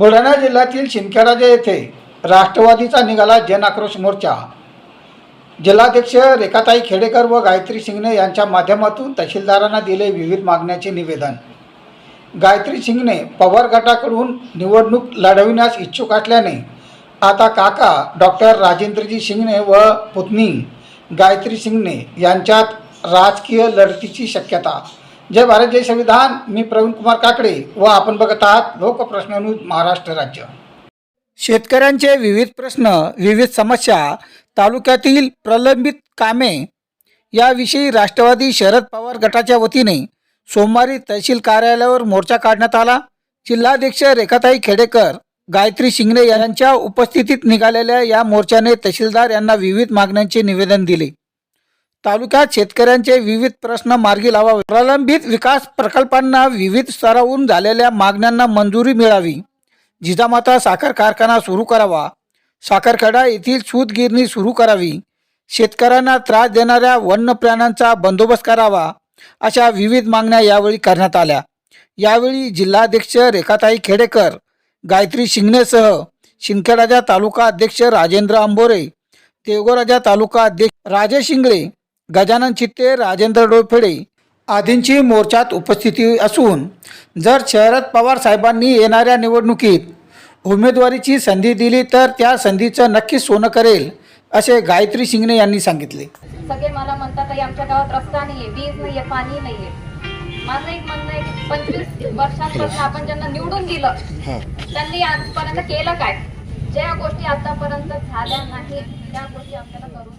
बुलढाणा जिल्ह्यातील शिंदखेडा येथे राष्ट्रवादीचा निघाला जन आक्रोश मोर्चा जिल्हाध्यक्ष रेखाताई खेडेकर व गायत्री सिंगने यांच्या माध्यमातून तहसीलदारांना दिले विविध मागण्याचे निवेदन. गायत्री सिंगने पवार गटाकडून निवडणूक लढविण्यास इच्छुक असल्याने आता काका डॉक्टर राजेंद्रजी शिंगणे व पुतणी गायत्री सिंगने यांच्यात राजकीय लढतीची शक्यता जय भारत जय संविधान. मी प्रवीण कुमार काकडे व आपण बघत आहात लोकप्रश्न न्यूज महाराष्ट्र राज्य. शेतकऱ्यांचे विविध प्रश्न विविध समस्या तालुक्यातील प्रलंबित कामे याविषयी राष्ट्रवादी शरद पवार गटाच्या वतीने सोमवारी तहसील कार्यालयावर मोर्चा काढण्यात आला. जिल्हाध्यक्ष रेखाताई खेडेकर गायत्री शिंगणे यांच्या उपस्थितीत निघालेल्या या मोर्चाने तहसीलदार यांना विविध मागण्यांचे निवेदन दिले. तालुक्यात शेतकऱ्यांचे विविध प्रश्न मार्गी लावावे. प्रलंबित विकास प्रकल्पांना विविध स्तरावरून झालेल्या मागण्यांना मंजुरी मिळावी. जिजामाता साखर कारखाना सुरू करावा. साखरखेडा येथील सूतगिरणी सुरू करावी. शेतकऱ्यांना त्रास देणाऱ्या वन्य प्राण्यांचा बंदोबस्त करावा अशा विविध मागण्या यावेळी करण्यात आल्या. यावेळी जिल्हाध्यक्ष रेखाताई खेडेकर गायत्री शिंगणेसह शिंदखेडाच्या तालुका अध्यक्ष राजेंद्र आंबोरे देवगोराच्या तालुका अध्यक्ष राजेश शिंगळे गजानन चित्ते राजेंद्र डोळफेडे आदींची मोर्चात उपस्थिती असून जर शरद पवार साहेबांनी येणाऱ्या निवडणुकीत उमेदवारीची संधी दिली तर त्या संधीचं नक्कीच सोनं करेल असे गायत्री शिंगणे यांनी सांगितले. सगळे मला म्हणतात आमच्या गावात रस्ता नाहीये वीज नाहीये पाणी नाहीये. माझं एक म्हणणं आहे की पंचवीस वर्षांपासून आपण ज्यांना निवडून दिलं त्यांनी आजपर्यंत केलं काय? ज्या गोष्टी आतापर्यंत झाल्या नाही त्या गोष्टी आपल्याला करून